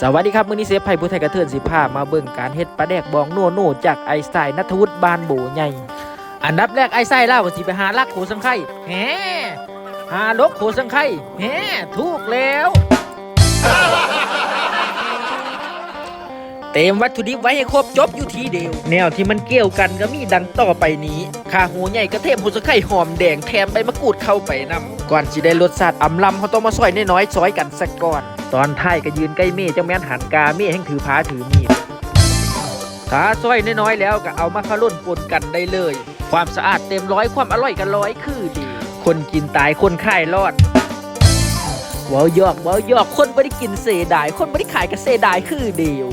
สวัสดีครับ มือนี้เซฟไผ่ผู้ไทยกระเทือนสิพามาเบิ่งการเฮ็ดปลาแดกบองโนโนจากไอสไตล์นัทวุฒิบานโบใหญ่ อันดับแรกไอไซล่าว่าสิไปหาลักโขสังไข่แหหาลกโขสังไข่แหถูกแล้ว เต็มวัตถุดิบไว้ให้ครบจบอยู่ทีเดียว แนวที่มันเกี่ยวกันก็มีดังต่อไปนี้ข่าหัวใหญ่กระเทียมโหสังไข่หอมแดงแถมใบมะกรูดเข้าไปนำก่อนสิได้รสชาติอำลำเขาต้องมาซอยน้อยๆซอยกันสักก่อน ตอนท้ายก็ยืนใกล้เม่เจ้าแม่นหันกาเม่แห่งถือพาถือมีดขาซอยน้อยๆแล้วก็เอามาขลุ่นปนกันได้เลย ความสะอาดเต็มร้อยความอร่อยกันร้อยคือดี คนกินตายคนไขายรอดเว้าหยอกเว้าหยอกคนไม่ได้กินเสดาย คนไม่ได้ขายกับเสดายคือเดียว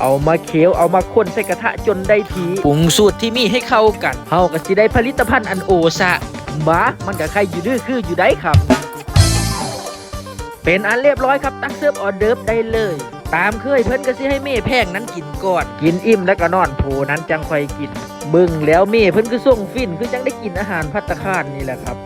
เอามาเคี้ยวเอามาคนใส่กระทะจนได้ทีปรุงสูตรที่มีให้เข้ากันเฮาก็สิได้ผลิตภัณฑ์อันโอซะบ้ามันก็ใครอยู่ดื้อคืออยู่ได้ครับ เป็นอันเรียบร้อยครับตั้งเสิร์ฟออเดิร์ฟได้เลย ตามเคยเพิ่นก็สิให้เม่แพงนั้นกินก่อน กินอิ่มแล้วก็นอนโผนั้นจังค่อยกินบิ่งแล้วเม่เพิ่นคือส่งฟินคือจังได้กินอาหารพัตตาคารนี่แหละครับ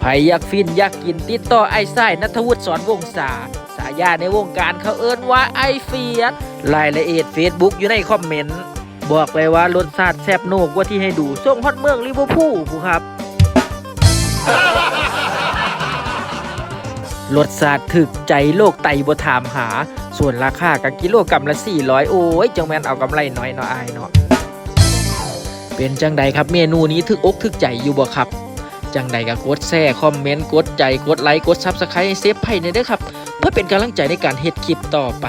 ใครอยากฟินอยากกินติดต่อไอ้ไส้นัทวุฒิสอนวงศาสายาในวงการเขาเอิ้นว่าไอเฟียสรายละเอียด Facebook อยู่ในคอมเมนต์บอกเลยว่ารสชาติแซ่บโนกว่าที่ให้ดูส่งฮอดเมืองลิเวอร์พูลผู้ครับ รสชาติถึกใจโลกไตบ่ถามหา ส่วนราคากับกิโลกรัมละ 400 โอ้ยจังแม่นเอากำไรน้อยเนาะอายเนาะเป็นจังใดครับเมนูนี้ถึกอกถึกใจอยู่บ่ครับ จังใดก็กดแชร์คอมเมนต์กดใจกดไลค์กดซับสไครต์เซฟไพ่ในอยด้ครับ เพื่อเป็นกำลังใจในการเฮ็ดคลิปต่อไป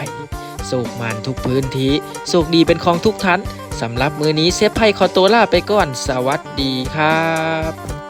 โศกมานทุกพื้นที่โศกดีเป็นของทุกท่านสำหรับมือนี้เซฟไพ่ขอตัวลาไปก่อน สวัสดีครับ